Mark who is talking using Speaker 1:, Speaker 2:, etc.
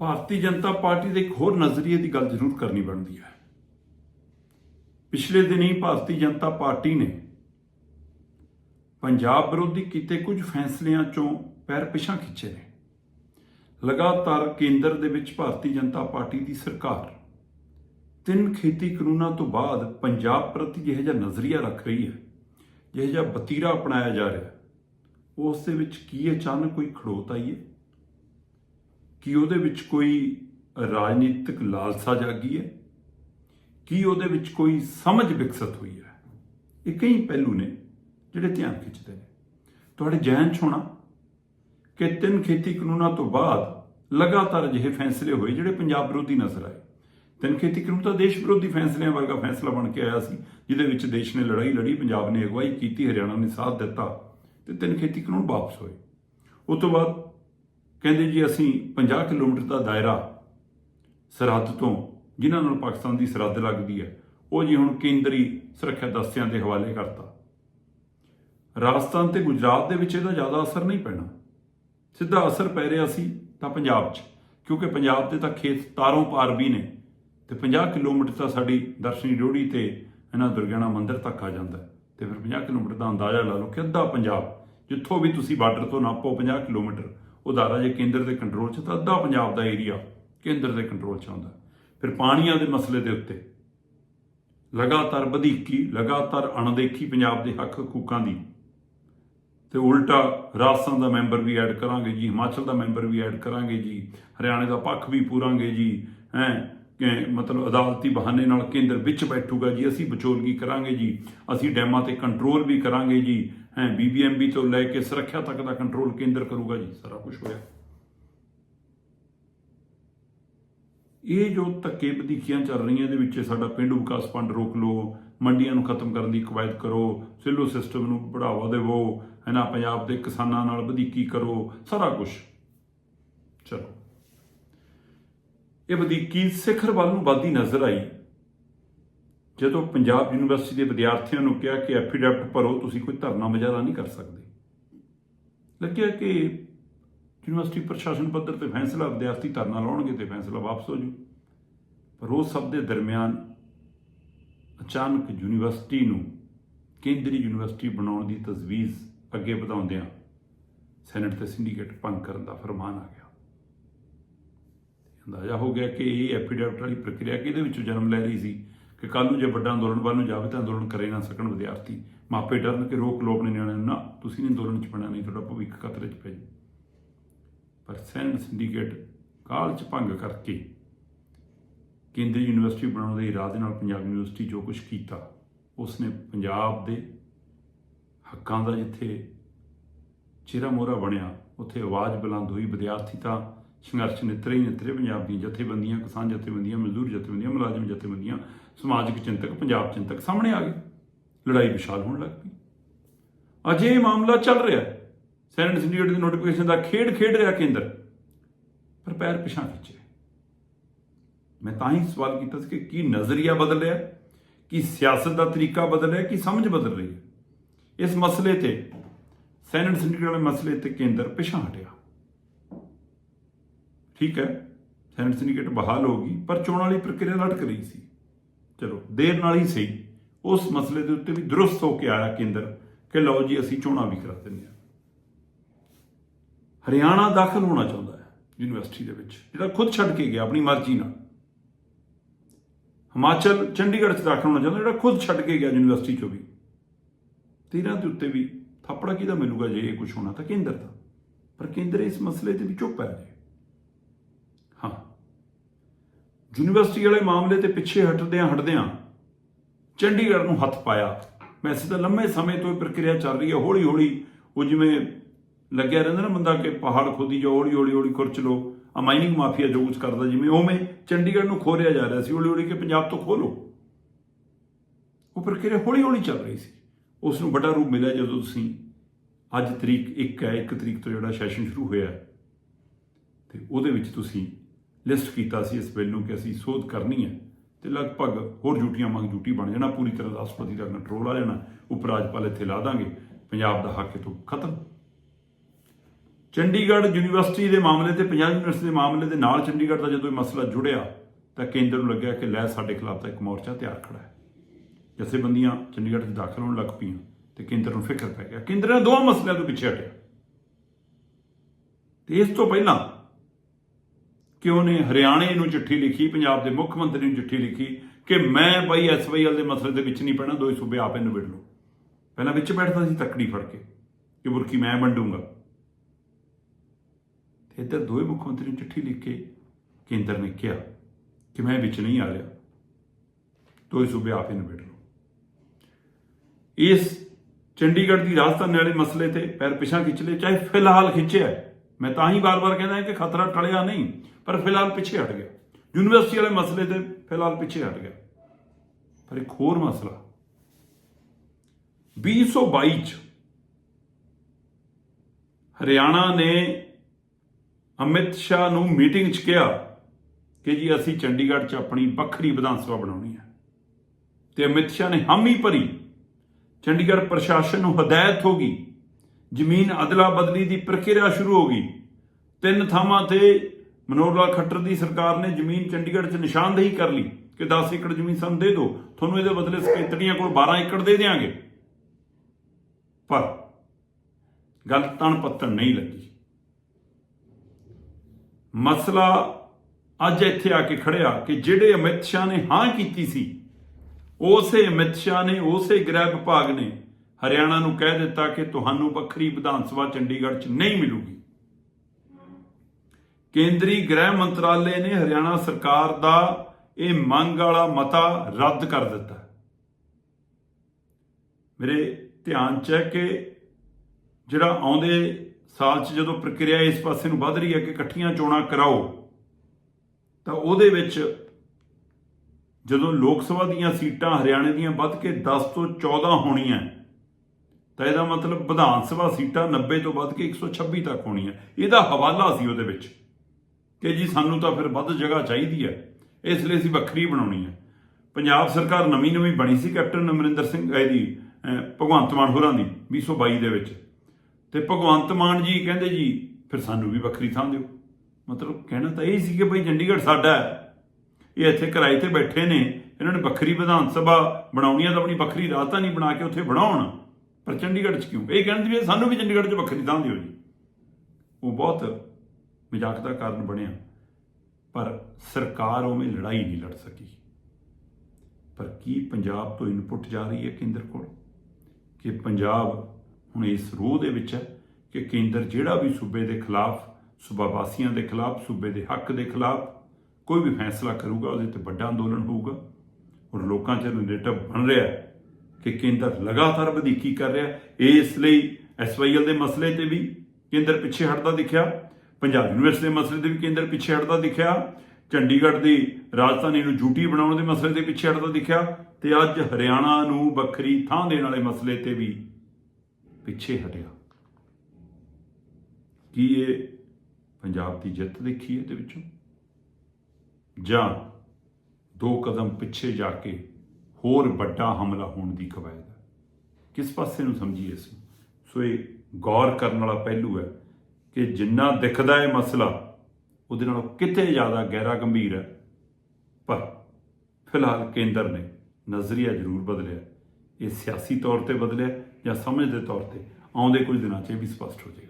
Speaker 1: Bharatiya Janata party ਦੇ ਇੱਕ ਹੋਰ ਨਜ਼ਰੀਏ ਦੀ ਗੱਲ ਜ਼ਰੂਰ ਕਰਨੀ ਬਣਦੀ ਹੈ। ਪਿਛਲੇ ਦਿਨੀ ਭਾਰਤੀ ਜਨਤਾ ਪਾਰਟੀ ਨੇ ਪੰਜਾਬ ਵਿਰੋਧੀ ਕੀਤੇ ਕੁਝ ਫੈਸਲਿਆਂ ਚੋਂ ਪੈਰ ਪਿਛਾਂ ਖਿੱਚੇ ਨੇ। ਲਗਾਤਾਰ ਕੇਂਦਰ ਦੇ ਵਿੱਚ ਭਾਰਤੀ ਜਨਤਾ ਪਾਰਟੀ ਦੀ ਸਰਕਾਰ ਤਿੰਨ ਖੇਤੀ ਕਾਨੂੰਨਾਂ ਤੋਂ ਬਾਅਦ ਪੰਜਾਬ ਪ੍ਰਤੀ ਜਿਹੋ ਜਿਹਾ ਨਜ਼ਰੀਆ ਰੱਖ ਰਹੀ ਹੈ, ਜਿਹੋ ਜਿਹਾ ਬਤੀਰਾ ਅਪਣਾਇਆ ਜਾ ਰਿਹਾ, ਉਸ ਦੇ ਵਿੱਚ ਕੀ ਅਚਾਨਕ ਕੋਈ ਖੜੋਤ ਆਈ ਹੈ? ਕੀ ਉਹਦੇ ਵਿੱਚ ਕੋਈ ਰਾਜਨੀਤਿਕ ਲਾਲਸਾ ਜਾਗੀ ਹੈ? ਕੀ ਉਹਦੇ ਵਿੱਚ ਕੋਈ ਸਮਝ ਵਿਕਸਿਤ ਹੋਈ ਹੈ? ਇਹ ਕਈ ਪਹਿਲੂ ਨੇ ਜਿਹੜੇ ਧਿਆਨ ਖਿੱਚਦੇ ਨੇ। ਤੁਹਾਡੇ ਜਹਨ 'ਚ ਹੋਣਾ ਕਿ ਤਿੰਨ ਖੇਤੀ ਕਾਨੂੰਨਾਂ ਤੋਂ ਬਾਅਦ ਲਗਾਤਾਰ ਅਜਿਹੇ ਫੈਸਲੇ ਹੋਏ ਜਿਹੜੇ ਪੰਜਾਬ ਵਿਰੋਧੀ ਨਜ਼ਰ ਆਏ। ਤਿੰਨ ਖੇਤੀ ਕਾਨੂੰਨ ਤਾਂ ਦੇਸ਼ ਵਿਰੋਧੀ ਫੈਸਲਿਆਂ ਵਰਗਾ ਫੈਸਲਾ ਬਣ ਕੇ ਆਇਆ ਸੀ, ਜਿਹਦੇ ਵਿੱਚ ਦੇਸ਼ ਨੇ ਲੜਾਈ ਲੜੀ, ਪੰਜਾਬ ਨੇ ਅਗਵਾਈ ਕੀਤੀ, ਹਰਿਆਣਾ ਨੇ ਸਾਥ ਦਿੱਤਾ ਤੇ ਤਿੰਨ ਖੇਤੀ ਕਾਨੂੰਨ ਵਾਪਸ ਹੋਏ। ਉਸ ਤੋਂ ਬਾਅਦ ਕਹਿੰਦੇ ਜੀ, ਅਸੀਂ 50 ਕਿਲੋਮੀਟਰ ਦਾ ਦਾਇਰਾ ਸਰਹੱਦ ਤੋਂ, ਜਿਨ੍ਹਾਂ ਨਾਲ ਪਾਕਿਸਤਾਨ ਦੀ ਸਰਹੱਦ ਲੱਗਦੀ ਹੈ, ਉਹ ਜੀ ਹੁਣ ਕੇਂਦਰੀ ਸੁਰੱਖਿਆ ਦਸਤਿਆਂ ਦੇ ਹਵਾਲੇ ਕਰਤਾ ਰਾਜਸਥਾਨ ਤੇ ਗੁਜਰਾਤ ਦੇ ਵਿੱਚ ਇਹਦਾ ਜ਼ਿਆਦਾ ਅਸਰ ਨਹੀਂ ਪੈਣਾ ਸਿੱਧਾ ਅਸਰ ਪੈ ਰਿਹਾ ਸੀ ਤਾਂ ਪੰਜਾਬ 'ਚ, ਕਿਉਂਕਿ ਪੰਜਾਬ ਦੇ ਤਾਂ ਖੇਤ ਤਾਰੋਂ ਪਾਰ ਵੀ ਨੇ ਤੇ 50 ਕਿਲੋਮੀਟਰ ਤਾਂ ਸਾਡੀ ਦਰਸ਼ਨੀ ਡੋੜੀ ਤੇ ਇਹਨਾਂ ਦੁਰਗਿਆਣਾ ਮੰਦਿਰ ਤੱਕ ਆ ਜਾਂਦਾ ਹੈ। ਤੇ ਫਿਰ 50 ਕਿਲੋਮੀਟਰ ਦਾ ਅੰਦਾਜ਼ਾ ਲਾ ਲਓ ਕਿ ਅੱਧਾ ਪੰਜਾਬ, ਜਿੱਥੋਂ ਵੀ ਤੁਸੀਂ ਬਾਰਡਰ ਤੋਂ ਨਾਪੋ 50 ਕਿਲੋਮੀਟਰ ਉਹ ਜੇ ਕੇਂਦਰ ਦੇ ਕੰਟਰੋਲ 'ਚ ਤਾਂ ਅੱਧਾ ਪੰਜਾਬ ਦਾ ਏਰੀਆ ਕੇਂਦਰ ਦੇ ਕੰਟਰੋਲ 'ਚ ਆਉਂਦਾ। ਫਿਰ ਪਾਣੀਆਂ ਦੇ ਮਸਲੇ ਦੇ ਉੱਤੇ ਲਗਾਤਾਰ ਵਧੀਕੀ, ਲਗਾਤਾਰ ਅਣਦੇਖੀ ਪੰਜਾਬ ਦੇ ਹੱਕ ਹਕੂਕਾਂ ਦੀ। ਤੇ ਉਲਟਾ ਰਾਜਸਥਾਨ ਦਾ ਮੈਂਬਰ ਵੀ ਐਡ ਕਰਾਂਗੇ ਜੀ, ਹਿਮਾਚਲ ਦਾ ਮੈਂਬਰ ਵੀ ਐਡ ਕਰਾਂਗੇ ਜੀ, ਹਰਿਆਣੇ ਦਾ ਪੱਖ ਵੀ ਪੂਰਾਂਗੇ ਜੀ, ਹੈ ਮਤਲਬ ਅਦਾਲਤੀ ਬਹਾਨੇ ਨਾਲ ਕੇਂਦਰ ਵਿੱਚ ਬੈਠੂਗਾ ਜੀ, ਅਸੀਂ ਬਚੋਲਗੀ ਕਰਾਂਗੇ ਜੀ, ਅਸੀਂ ਡੈਮਾਂ ਤੇ ਕੰਟਰੋਲ ਵੀ ਕਰਾਂਗੇ ਜੀ ਹੈ ਬੀਬੀਐਮਬੀ ਤੋਂ ਲੈ ਕੇ ਸੁਰੱਖਿਆ ਤੱਕ ਦਾ ਕੰਟਰੋਲ ਕੇਂਦਰ ਕਰੂਗਾ ਜੀ, ਸਾਰਾ ਕੁਝ ਹੋਇਆ। ਇਹ ਜੋ ਧੱਕੇ ਵਧੀਕੀਆਂ ਚੱਲ ਰਹੀਆਂ ਇਹਦੇ ਵਿੱਚ, ਸਾਡਾ ਪਿੰਡੂ ਵਿਕਾਸ ਫੰਡ ਰੋਕ ਲਓ, ਮੰਡੀਆਂ ਨੂੰ ਖਤਮ ਕਰਨ ਦੀ ਕਵਾਇਦ ਕਰੋ, ਸਿਲੋ ਸਿਸਟਮ ਨੂੰ ਬੜਾਵਾ ਦੇਵੋ ਹੈ ਨਾ ਪੰਜਾਬ ਦੇ ਕਿਸਾਨਾਂ ਨਾਲ ਵਧੀਕੀ ਕਰੋ, ਸਾਰਾ ਕੁਝ ਚਲੋ। ਇਹ ਵਧੀਕੀ ਸਿਖਰ ਵੱਲ ਨੂੰ ਵੱਧਦੀ ਨਜ਼ਰ ਆਈ। ਜਦੋਂ ਪੰਜਾਬ ਯੂਨੀਵਰਸਿਟੀ ਦੇ ਵਿਦਿਆਰਥੀਆਂ ਨੂੰ ਕਿਹਾ ਕਿ ਐਫੀਡੈਵਿਟ ਭਰੋ, ਤੁਸੀਂ ਕੋਈ ਧਰਨਾ ਮੁਜ਼ਾਹਰਾ ਨਹੀਂ ਕਰ ਸਕਦੇ। ਲੱਗਿਆ ਕਿ ਯੂਨੀਵਰਸਿਟੀ ਪ੍ਰਸ਼ਾਸਨ ਪੱਧਰ ਤੇ ਫੈਸਲਾ, ਵਿਦਿਆਰਥੀ ਧਰਨਾ ਲਾਉਣਗੇ ਤੇ ਫੈਸਲਾ ਵਾਪਸ ਹੋ ਜੂ ਪਰ ਉਹ ਸਭ ਦੇ ਦਰਮਿਆਨ ਅਚਾਨਕ ਯੂਨੀਵਰਸਿਟੀ ਨੂੰ ਕੇਂਦਰੀ ਯੂਨੀਵਰਸਿਟੀ ਬਣਾਉਣ ਦੀ ਤਜਵੀਜ਼ ਅੱਗੇ ਵਧਾਉਂਦਿਆਂ ਸੈਨੇਟ ਤੇ ਸਿੰਡੀਕੇਟ ਭੰਗ ਕਰਨ ਦਾ ਫਰਮਾਨ ਆ ਗਿਆ। ਅੰਦਾਜ਼ਾ ਹੋ ਗਿਆ ਕਿ ਇਹ ਐਫੀਡੈਵਿਟ ਵਾਲੀ ਪ੍ਰਕਿਰਿਆ ਕਿਹਦੇ ਵਿੱਚੋਂ ਜਨਮ ਲੈ ਰਹੀ ਸੀ? ਕਿ ਕੱਲ ਨੂੰ ਜੇ ਵੱਡਾ ਅੰਦੋਲਨ ਵੱਲ ਨੂੰ ਜਾਵੇ ਤਾਂ ਅੰਦੋਲਨ ਕਰੇ ਨਾ ਸਕਣ ਵਿਦਿਆਰਥੀ। ਮਾਪੇ ਡਰਨ ਕਿ ਰੋਕ ਲੋ ਆਪਣੇ ਨਿਆਣਿਆਂ ਨੂੰ ਨਾ ਤੁਸੀਂ ਨਹੀਂ ਅੰਦੋਲਨ 'ਚ ਪੈਣਾ ਨਹੀਂ ਤੁਹਾਡਾ ਭਵਿੱਖ ਖਤਰੇ 'ਚ ਪੈ ਜਾਊ। ਪਰ ਸੈਨੇਟ ਸਿੰਡੀਕੇਟ ਕਾਲ 'ਚ ਭੰਗ ਕਰਕੇ ਕੇਂਦਰੀ ਯੂਨੀਵਰਸਿਟੀ ਬਣਾਉਣ ਦੇ ਇਰਾਦੇ ਨਾਲ ਪੰਜਾਬ ਯੂਨੀਵਰਸਿਟੀ ਜੋ ਕੁਝ ਕੀਤਾ, ਉਸਨੇ ਪੰਜਾਬ ਦੇ ਹੱਕਾਂ ਦਾ ਜਿੱਥੇ ਚਿਹਰਾ ਮੋਹਰਾ ਬਣਿਆ, ਉੱਥੇ ਆਵਾਜ਼ ਬੁਲੰਦ ਹੋਈ। ਵਿਦਿਆਰਥੀ ਤਾਂ ਸੰਘਰਸ਼ ਨਿਤਰੇ ਹੀ ਨਿਤਰੇ, ਪੰਜਾਬ ਦੀਆਂ ਜਥੇਬੰਦੀਆਂ, ਕਿਸਾਨ ਜਥੇਬੰਦੀਆਂ, ਮਜ਼ਦੂਰ ਜਥੇਬੰਦੀਆਂ, ਮੁਲਾਜ਼ਮ ਜਥੇਬੰਦੀਆਂ ਸਮਾਜਿਕ ਚਿੰਤਕ, ਪੰਜਾਬ ਚਿੰਤਕ ਸਾਹਮਣੇ ਆ ਗਏ। ਲੜਾਈ ਵਿਸ਼ਾਲ ਹੋਣ ਲੱਗ ਪਈ। ਅਜੇ ਇਹ ਮਾਮਲਾ ਚੱਲ ਰਿਹਾ ਹੈ। ਸੈਨੇਟ ਸਿੰਡੀਕੇਟ ਦੀ ਨੋਟੀਫਿਕੇਸ਼ਨ ਦਾ ਖੇਡ ਖੇਡ ਰਿਹਾ ਕੇਂਦਰ। ਪਰ ਪੈਰ ਪਿਛਾਂ ਖਿੱਚੇ ਮੈਂ ਤਾਂ ਹੀ ਸਵਾਲ ਕੀਤਾ ਸੀ ਕਿ ਕੀ ਨਜ਼ਰੀਆ ਬਦਲ ਰਿਹਾ ਕੀ ਸਿਆਸਤ ਦਾ ਤਰੀਕਾ ਬਦਲ ਰਿਹਾ ਕੀ ਸਮਝ ਬਦਲ ਰਹੀ ਹੈ? ਇਸ ਮਸਲੇ ਤੇ, ਸੈਨੇਟ ਸਿੰਡੀਕੇਟ ਵਾਲੇ ਮਸਲੇ ਤੇ ਕੇਂਦਰ ਪਿਛਾਂ ਹਟਿਆ। ਠੀਕ ਹੈ। ਸੈਨੇਟ ਸਿੰਡੀਕੇਟ ਬਹਾਲ ਹੋ ਗਈ, ਪਰ ਚੋਣ ਵਾਲੀ ਪ੍ਰਕਿਰਿਆ ਲਟਕ ਰਹੀ ਸੀ। ਚਲੋ, ਦੇਰ ਨਾਲ ਹੀ ਸਹੀ। ਉਸ ਮਸਲੇ ਦੇ ਉੱਤੇ ਵੀ ਦਰੁਸਤ ਹੋ ਕੇ ਆਇਆ ਕੇਂਦਰ ਕਿ ਲਓ ਜੀ, ਅਸੀਂ ਚੋਣਾਂ ਵੀ ਕਰਾ ਦਿੰਦੇ ਹਾਂ। ਹਰਿਆਣਾ ਦਾਖਲ ਹੋਣਾ ਚਾਹੁੰਦਾ ਹੈ ਯੂਨੀਵਰਸਿਟੀ ਦੇ ਵਿੱਚ। ਜਿਹੜਾ ਖੁਦ ਛੱਡ ਕੇ ਗਿਆ, ਆਪਣੀ ਮਰਜ਼ੀ ਨਾਲ। ਹਿਮਾਚਲ ਚੰਡੀਗੜ੍ਹ ਚ ਦਾਖਲ ਹੋਣਾ ਚਾਹੁੰਦਾ, ਜਿਹੜਾ ਖੁਦ ਛੱਡ ਕੇ ਗਿਆ ਯੂਨੀਵਰਸਿਟੀ ਚੋਂ ਵੀ। ਤੀਰਾਂ ਦੇ ਉੱਤੇ ਵੀ ਥਾਪੜਾ ਕਿਹਦਾ ਮਿਲੂਗਾ ਜੇ ਇਹ ਕੁਝ ਹੋਣਾ ਤਾਂ ਕੇਂਦਰ ਦਾ। ਪਰ ਕੇਂਦਰ ਇਸ ਮਸਲੇ ਤੇ ਵੀ ਚੁੱਪ ਹੈ ਜੀ। ਯੂਨੀਵਰਸਿਟੀ ਵਾਲੇ ਮਾਮਲੇ ਤੇ ਪਿੱਛੇ ਹਟਦਿਆਂ ਹਟਦਿਆਂ ਚੰਡੀਗੜ੍ਹ ਨੂੰ ਹੱਥ ਪਾਇਆ। ਵੈਸੇ ਤਾਂ ਲੰਮੇ ਸਮੇਂ ਤੋਂ ਇਹ ਪ੍ਰਕਿਰਿਆ ਚੱਲ ਰਹੀ ਹੈ। ਹੌਲੀ ਹੌਲੀ ਉਹ ਜਿਵੇਂ ਲੱਗਿਆ ਰਹਿੰਦਾ ਨਾ ਬੰਦਾ ਕਿ ਪਹਾੜ ਖੋਦੀ ਜਾਓ ਹੌਲੀ ਹੌਲੀ ਹੌਲੀ ਖੁਰਚ ਲੋ ਆ ਮਾਈਨਿੰਗ ਮਾਫੀਆ ਜੋ ਕੁਝ ਕਰਦਾ ਜਿਵੇਂ ਉਵੇਂ ਚੰਡੀਗੜ੍ਹ ਨੂੰ ਖੋਰਿਆ ਜਾ ਰਿਹਾ ਸੀ। ਹੌਲੀ ਹੌਲੀ ਕਿ ਪੰਜਾਬ ਤੋਂ ਖੋਲੋ ਉਹ ਪ੍ਰਕਿਰਿਆ ਹੌਲੀ ਹੌਲੀ ਚੱਲ ਰਹੀ ਸੀ। ਉਸ ਨੂੰ ਵੱਡਾ ਰੂਪ ਮਿਲਿਆ ਜਦੋਂ ਤੁਸੀਂ ਅੱਜ ਤਰੀਕ 1 ਹੈ 1 ਤਰੀਕ ਤੋਂ ਜਿਹੜਾ ਸੈਸ਼ਨ ਸ਼ੁਰੂ ਹੋਇਆ ਹੈ। ਤੇ ਉਹਦੇ ਵਿੱਚ ਤੁਸੀਂ ਲਿਸਟ ਕੀਤਾ ਸੀ ਇਸ ਬਿੱਲ ਨੂੰ ਕਿ ਅਸੀਂ ਸੋਧ ਕਰਨੀ ਹੈ ਤੇ ਲਗਭਗ ਹੋਰ ਡਿਊਟੀਆਂ ਮੰਗ ਡਿਊਟੀ ਬਣ ਜਾਣਾ, ਪੂਰੀ ਤਰ੍ਹਾਂ ਰਾਸ਼ਟਰਪਤੀ ਦਾ ਕੰਟਰੋਲ ਆ ਜਾਣਾ ਉਪ ਰਾਜਪਾਲ ਇੱਥੇ ਲਾ ਦਾਂਗੇ, ਪੰਜਾਬ ਦਾ ਹੱਕ ਤੋਂ ਖਤਮ। ਚੰਡੀਗੜ੍ਹ ਯੂਨੀਵਰਸਿਟੀ ਦੇ ਮਾਮਲੇ ਤੇ ਪੰਜਾਬ ਯੂਨੀਵਰਸਿਟੀ ਦੇ ਮਾਮਲੇ ਦੇ ਨਾਲ ਚੰਡੀਗੜ੍ਹ ਦਾ ਜਦੋਂ ਇਹ ਮਸਲਾ ਜੁੜਿਆ, ਤਾਂ ਕੇਂਦਰ ਨੂੰ ਲੱਗਿਆ ਕਿ ਲੈ ਸਾਡੇ ਖਿਲਾਫ ਤਾਂ ਇੱਕ ਮੋਰਚਾ ਤਿਆਰ ਖੜਾ ਹੈ। ਜਥੇਬੰਦੀਆਂ ਚੰਡੀਗੜ੍ਹ 'ਚ ਦਾਖਲ ਹੋਣ ਲੱਗ ਪਈਆਂ ਤੇ ਕੇਂਦਰ ਨੂੰ ਫਿਕਰ ਪੈ ਗਿਆ। ਕੇਂਦਰ ਨੇ ਦੋਵਾਂ ਮਸਲਿਆਂ ਤੋਂ ਪਿੱਛੇ ਹਟਿਆ। ਤੇ ਇਸ ਤੋਂ ਪਹਿਲਾਂ ਕਿ ਉਹਨੇ ਹਰਿਆਣੇ ਨੂੰ ਚਿੱਠੀ ਲਿਖੀ, ਪੰਜਾਬ ਦੇ ਮੁੱਖ ਮੰਤਰੀ ਨੂੰ ਚਿੱਠੀ ਲਿਖੀ ਕਿ ਮੈਂ ਬਾਈ ਐਸਵਾਈਐਲ ਦੇ ਮਸਲੇ ਦੇ ਵਿੱਚ ਨਹੀਂ ਪੈਣਾ ਦੋਈ ਸੂਬੇ ਆਪੇ ਨਿਬੇੜ ਲਓ। ਪਹਿਲਾਂ ਵਿੱਚ ਬੈਠਦਾ ਸੀ, ਤੱਕੜੀ ਫੜ ਕੇ ਕਿ ਬੁਰਕੀ ਮੈਂ ਵੰਡੂੰਗਾ। ਤੇ ਇੱਧਰ ਦੋਵੇਂ ਮੁੱਖ ਮੰਤਰੀ ਨੂੰ ਚਿੱਠੀ ਲਿਖ ਕੇ ਕੇਂਦਰ ਨੇ ਕਿਹਾ ਕਿ ਮੈਂ ਵਿੱਚ ਨਹੀਂ ਆ ਰਿਹਾ ਦੋਈ ਸੂਬੇ ਆਪੇ ਨਿਬੇੜ ਲਓ। ਇਸ ਚੰਡੀਗੜ੍ਹ ਦੀ ਰਾਜਧਾਨੀ ਵਾਲੇ ਮਸਲੇ ਤੇ ਪੈਰ ਪਿਛਾ ਖਿੱਚ ਲਏ, ਚਾਹੇ ਫਿਲਹਾਲ ਖਿੱਚਿਆ ਮੈਂ ਤਾਂ ਹੀ ਵਾਰ-ਵਾਰ ਕਹਿੰਦਾ ਕਿ ਖਤਰਾ ਟਲਿਆ ਨਹੀਂ। ਪਰ ਫਿਲਹਾਲ ਪਿੱਛੇ ਹਟ ਗਿਆ। ਯੂਨੀਵਰਸਿਟੀ ਵਾਲੇ ਮਸਲੇ ਤੇ ਫਿਲਹਾਲ ਪਿੱਛੇ ਹਟ ਗਿਆ। ਪਰ ਇੱਕ ਹੋਰ ਮਸਲਾ। 2022 ਚ ਹਰਿਆਣਾ ਨੇ ਅਮਿਤ ਸ਼ਾਹ ਨੂੰ ਮੀਟਿੰਗ 'ਚ ਕਿਹਾ ਕਿ ਜੀ ਅਸੀਂ ਚੰਡੀਗੜ੍ਹ 'ਚ ਆਪਣੀ ਵੱਖਰੀ ਵਿਧਾਨ ਸਭਾ ਬਣਾਉਣੀ ਹੈ। ਤੇ ਅਮਿਤ ਸ਼ਾਹ ਨੇ ਹਾਮੀ ਭਰੀ ਚੰਡੀਗੜ੍ਹ ਪ੍ਰਸ਼ਾਸਨ ਨੂੰ ਹਦਾਇਤ ਹੋ ਗਈ। ਜ਼ਮੀਨ ਅਦਲਾ ਬਦਲੀ ਦੀ ਪ੍ਰਕਿਰਿਆ ਸ਼ੁਰੂ ਹੋ ਗਈ। ਤਿੰਨ ਥਾਵਾਂ ਤੇ ਮਨੋਹਰ ਲਾਲ ਖੱਟਰ ਦੀ ਸਰਕਾਰ ਨੇ ਜ਼ਮੀਨ ਚੰਡੀਗੜ੍ਹ 'ਚ ਨਿਸ਼ਾਨਦੇਹੀ ਕਰ ਲਈ ਕਿ 10 ਏਕੜ ਜ਼ਮੀਨ ਸਾਨੂੰ ਦੇ ਦਿਓ। ਤੁਹਾਨੂੰ ਇਹਦੇ ਬਦਲੇ ਸਕੇਤੜੀਆਂ ਕੋਲ 12 ਏਕੜ ਦੇ ਦੇਾਂਗੇ ਪਰ ਗੱਲ ਤਣ ਪੱਤਣ ਨਹੀਂ ਲੱਗੀ। ਮਸਲਾ ਅੱਜ ਇੱਥੇ ਆ ਕੇ ਖੜਿਆ ਕਿ ਜਿਹੜੇ ਅਮਿਤ ਸ਼ਾਹ ਨੇ ਹਾਂ ਕੀਤੀ ਸੀ, ਉਸੇ ਅਮਿਤ ਸ਼ਾਹ ਨੇ, ਉਸੇ ਗ੍ਰਹਿ ਵਿਭਾਗ ਨੇ ਹਰਿਆਣਾ ਨੂੰ ਕਹਿ ਦਿੱਤਾ ਕਿ ਤੁਹਾਨੂੰ ਵੱਖਰੀ ਵਿਧਾਨ ਸਭਾ ਚੰਡੀਗੜ੍ਹ 'ਚ ਨਹੀਂ ਮਿਲੂਗੀ। ਕੇਂਦਰੀ ਗ੍ਰਹਿ ਮੰਤਰਾਲੇ ਨੇ ਹਰਿਆਣਾ ਸਰਕਾਰ ਦਾ ਇਹ ਮੰਗ ਵਾਲਾ ਮਤਾ ਰੱਦ ਕਰ ਦਿੱਤਾ। ਮੇਰੇ ਧਿਆਨ 'ਚ ਹੈ ਕਿ ਜਿਹੜਾ ਆਉਂਦੇ ਸਾਲ 'ਚ ਜਦੋਂ ਪ੍ਰਕਿਰਿਆ ਇਸ ਪਾਸੇ ਨੂੰ ਵੱਧ ਰਹੀ ਹੈ ਕਿ ਇਕੱਠੀਆਂ ਚੋਣਾਂ ਕਰਾਓ, ਤਾਂ ਉਹਦੇ ਵਿੱਚ ਜਦੋਂ ਲੋਕ ਸਭਾ ਦੀਆਂ ਸੀਟਾਂ ਹਰਿਆਣੇ ਦੀਆਂ ਵੱਧ ਕੇ 10 ਤੋਂ 14 ਹੋਣੀਆਂ, ਤਾਂ ਇਹਦਾ ਮਤਲਬ ਵਿਧਾਨ ਸਭਾ ਸੀਟਾਂ 90 ਤੋਂ ਵੱਧ ਕੇ 126 ਤੱਕ ਹੋਣੀਆਂ। ਇਹਦਾ ਹਵਾਲਾ ਸੀ ਉਹਦੇ ਵਿੱਚ। ਕਿ ਜੀ ਸਾਨੂੰ ਤਾਂ ਫਿਰ ਵੱਧ ਜਗ੍ਹਾ ਚਾਹੀਦੀ ਹੈ। ਇਸ ਲਈ ਅਸੀਂ ਵੱਖਰੀ ਬਣਾਉਣੀ ਹੈ। ਪੰਜਾਬ ਸਰਕਾਰ ਨਵੀਂ ਨਵੀਂ ਬਣੀ ਸੀ ਕੈਪਟਨ ਅਮਰਿੰਦਰ ਸਿੰਘ ਇਹਦੀ ਅਹ, ਭਗਵੰਤ ਮਾਨ ਹੋਰਾਂ ਦੀ 2022 ਦੇ ਵਿੱਚ। ਤੇ ਭਗਵੰਤ ਮਾਨ ਜੀ ਕਹਿੰਦੇ ਜੀ ਫਿਰ ਸਾਨੂੰ ਵੀ ਵੱਖਰੀ ਥਾਂ ਦਿਓ। ਮਤਲਬ ਕਹਿਣਾ ਤਾਂ ਇਹ ਸੀ ਕਿ ਭਾਈ ਚੰਡੀਗੜ੍ਹ ਸਾਡਾ ਹੈ। ਇਹ ਇੱਥੇ ਕਿਰਾਏ ਤੇ ਬੈਠੇ ਨੇ। ਇਹਨਾਂ ਨੇ ਵੱਖਰੀ ਵਿਧਾਨ ਸਭਾ ਬਣਾਉਣੀ ਹੈ ਤਾਂ ਆਪਣੀ ਵੱਖਰੀ ਰਾਜਧਾਨੀ ਬਣਾ ਕੇ ਉੱਥੇ ਬਣਾਉਣ। ਪਰ ਚੰਡੀਗੜ੍ਹ 'ਚ ਕਿਉਂ? ਇਹ ਕਹਿੰਦੇ ਵੀ ਸਾਨੂੰ ਵੀ ਚੰਡੀਗੜ੍ਹ 'ਚ ਵੱਖਰੀ ਥਾਂ ਦਿਓ ਜੀ। ਉਹ ਬਹੁਤ ਮਜ਼ਾਕ ਦਾ ਕਾਰਨ ਬਣਿਆ। ਪਰ ਸਰਕਾਰ ਉਵੇਂ ਲੜਾਈ ਨਹੀਂ ਲੜ ਸਕੀ। ਪਰ ਕੀ ਪੰਜਾਬ ਤੋਂ ਇਨਪੁਟ ਜਾ ਰਹੀ ਹੈ ਕੇਂਦਰ ਕੋਲ? ਕਿ ਪੰਜਾਬ ਹੁਣ ਇਸ ਰੋਹ ਦੇ ਵਿੱਚ ਹੈ ਕਿ ਕੇਂਦਰ ਜਿਹੜਾ ਵੀ ਸੂਬੇ ਦੇ ਖਿਲਾਫ ਸੂਬਾ ਵਾਸੀਆਂ ਦੇ ਖਿਲਾਫ, ਸੂਬੇ ਦੇ ਹੱਕ ਦੇ ਖਿਲਾਫ ਕੋਈ ਵੀ ਫੈਸਲਾ ਕਰੂਗਾ, ਉਹਦੇ ਤੇ ਵੱਡਾ ਅੰਦੋਲਨ ਹੋਊਗਾ। ਔਰ ਲੋਕਾਂ 'ਚ ਨੈਰੇਟਿਵ ਬਣ ਰਿਹਾ ਕਿ ਕੇਂਦਰ ਲਗਾਤਾਰ ਵਧੀਕੀ ਕਰ ਰਿਹਾ ਹੈ। ਇਸ ਲਈ ਐਸਵਾਈਐਲ ਦੇ ਮਸਲੇ ਤੇ ਵੀ ਕੇਂਦਰ ਪਿੱਛੇ ਹਟਦਾ ਦਿਖਿਆ। ਪੰਜਾਬ ਯੂਨੀਵਰਸਿਟੀ ਦੇ ਮਸਲੇ ਤੇ ਵੀ ਕੇਂਦਰ ਪਿੱਛੇ ਹਟਦਾ ਦਿਖਿਆ, ਚੰਡੀਗੜ੍ਹ ਦੀ ਰਾਜਧਾਨੀ ਨੂੰ ਜੂਟੀ ਬਣਾਉਣ ਦੇ ਮਸਲੇ ਤੇ ਪਿੱਛੇ ਹਟਦਾ ਦਿਖਿਆ ਤੇ ਅੱਜ ਹਰਿਆਣਾ ਨੂੰ ਵੱਖਰੀ ਥਾਂ ਦੇਣ ਵਾਲੇ ਮਸਲੇ ਤੇ ਵੀ ਪਿੱਛੇ ਹਟਿਆ। ਕੀ ਇਹ ਪੰਜਾਬ ਦੀ ਜਿੱਤ ਦੇਖੀ ਹੈ ਇਹਦੇ ਵਿੱਚੋਂ? ਜਾਂ ਦੋ ਕਦਮ ਪਿੱਛੇ ਜਾ ਕੇ ਹੋਰ ਵੱਡਾ ਹਮਲਾ ਹੋਣ ਦੀ ਕਵਾਇਦ ਹੈ? ਕਿਸ ਪਾਸੇ ਨੂੰ ਸਮਝੀਏ ਅਸੀਂ ਸੋ ਇਹ ਗੌਰ ਕਰਨ ਵਾਲਾ ਪਹਿਲੂ ਹੈ ਕਿ ਜਿੰਨਾ ਦਿਖਦਾ ਹੈ ਮਸਲਾ, ਉਹਦੇ ਨਾਲੋਂ ਕਿਤੇ ਜ਼ਿਆਦਾ ਗਹਿਰਾ ਗੰਭੀਰ ਹੈ। ਪਰ ਫਿਲਹਾਲ ਕੇਂਦਰ ਨੇ ਨਜ਼ਰੀਆ ਜ਼ਰੂਰ ਬਦਲਿਆ। ਇਹ ਸਿਆਸੀ ਤੌਰ ਤੇ ਬਦਲਿਆ ਜਾਂ ਸਮਝ ਦੇ ਤੌਰ ਤੇ, ਆਉਂਦੇ ਕੁਝ ਦਿਨਾਂ 'ਚ ਇਹ ਵੀ ਸਪਸ਼ਟ ਹੋ ਜਾਏਗਾ।